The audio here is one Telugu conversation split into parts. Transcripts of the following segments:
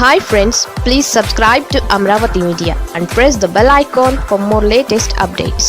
Hi friends please subscribe to Amaravati media and press the bell icon for more latest updates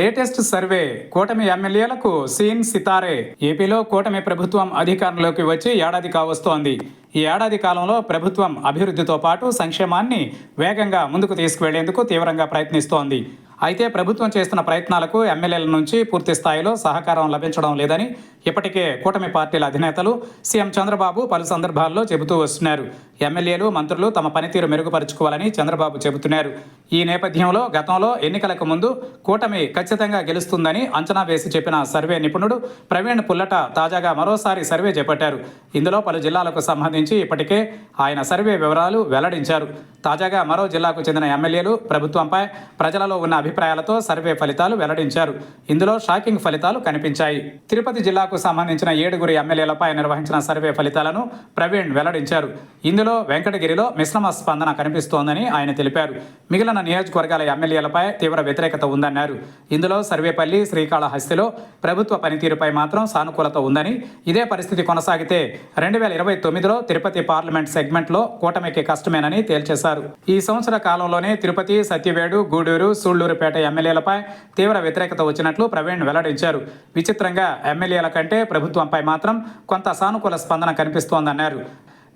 latest survey కూటమి ఎమ్మెల్యేలకు సీన్ సితారే. ఏపీలో కూటమి ప్రభుత్వం అధికారంలోకి వచ్చి ఏడాది కావస్తోంది. ఈ ఏడాది కాలంలో ప్రభుత్వం అభివృద్ధితో పాటు సంక్షేమాన్ని వేగంగా ముందుకు తీసుకువెళ్ళేందుకు తీవ్రంగా ప్రయత్నిస్తోంది. అయితే ప్రభుత్వం చేస్తున్న ప్రయత్నాలకు ఎమ్మెల్యేల నుంచి పూర్తి స్థాయిలో సహకారం లభించడం లేదని ఇప్పటికే కూటమి పార్టీల అధినేతలు సీఎం చంద్రబాబు పలు సందర్భాల్లో చెబుతూ వస్తున్నారు. ఎమ్మెల్యేలు మంత్రులు తమ పనితీరు మెరుగుపరుచుకోవాలని చంద్రబాబు చెబుతున్నారు. ఈ నేపథ్యంలో గతంలో ఎన్నికలకు ముందు కూటమి ఖచ్చితంగా గెలుస్తుందని అంచనా వేసి చెప్పిన సర్వే నిపుణుడు ప్రవీణ్ పుల్లట తాజాగా మరోసారి సర్వే చేపట్టారు. ఇందులో పలు జిల్లాలకు సంబంధించి ఇప్పటికే ఆయన సర్వే వివరాలు వెల్లడించారు. తాజాగా మరో జిల్లాకు చెందిన ఎమ్మెల్యేలు ప్రభుత్వంపై ప్రజలలో ఉన్న అభిప్రాయాలతో సర్వే ఫలితాలు వెల్లడించారు. ఇందులో షాకింగ్ ఫలితాలు కనిపించాయి. తిరుపతి జిల్లాకు సంబంధించిన ఏడుగురు ఎమ్మెల్యేలపై నిర్వహించిన సర్వే ఫలితాలను ప్రవీణ్ వెల్లడించారు. ఇందులో వెంకటగిరిలో మిశ్రమ స్పందన కనిపిస్తోందని ఆయన తెలిపారు. మిగిలిన నియోజకవర్గాల ఎమ్మెల్యేలపై తీవ్ర వ్యతిరేకత ఉందన్నారు. ఇందులో సర్వేపల్లి శ్రీకాళహస్తిలో ప్రభుత్వ పనితీరుపై మాత్రం సానుకూలత ఉందని ఇదే పరిస్థితి కొనసాగితే రెండు వేల ఇరవై తొమ్మిదిలో తిరుపతి పార్లమెంట్ సెగ్మెంట్లో కూటమికి కష్టమేనని తేల్చేశారు. ఈ సంవత్సర కాలంలోనే తిరుపతి సత్యవేడు గూడూరు సూళ్ళూరుపేట ఎమ్మెల్యేలపై తీవ్ర వ్యతిరేకత వచ్చినట్లు ప్రవీణ్ వెల్లడించారు. విచిత్రంగా ఎమ్మెల్యేల కంటే ప్రభుత్వంపై మాత్రం కొంత సానుకూల స్పందన కనిపిస్తోందన్నారు.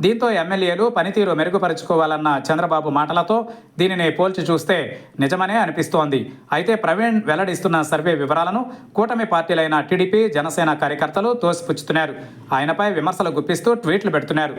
దీంతో ఎమ్మెల్యేలు పనితీరు మెరుగుపరుచుకోవాలన్న చంద్రబాబు మాటలతో దీనిని పోల్చి చూస్తే నిజమనే అనిపిస్తోంది. అయితే ప్రవీణ్ వెల్లడిస్తున్న సర్వే వివరాలను కూటమి పార్టీలైన టీడీపీ జనసేన కార్యకర్తలు తోసిపుచ్చుతున్నారు. ఆయనపై విమర్శలు గుప్పిస్తూ ట్వీట్లు పెడుతున్నారు.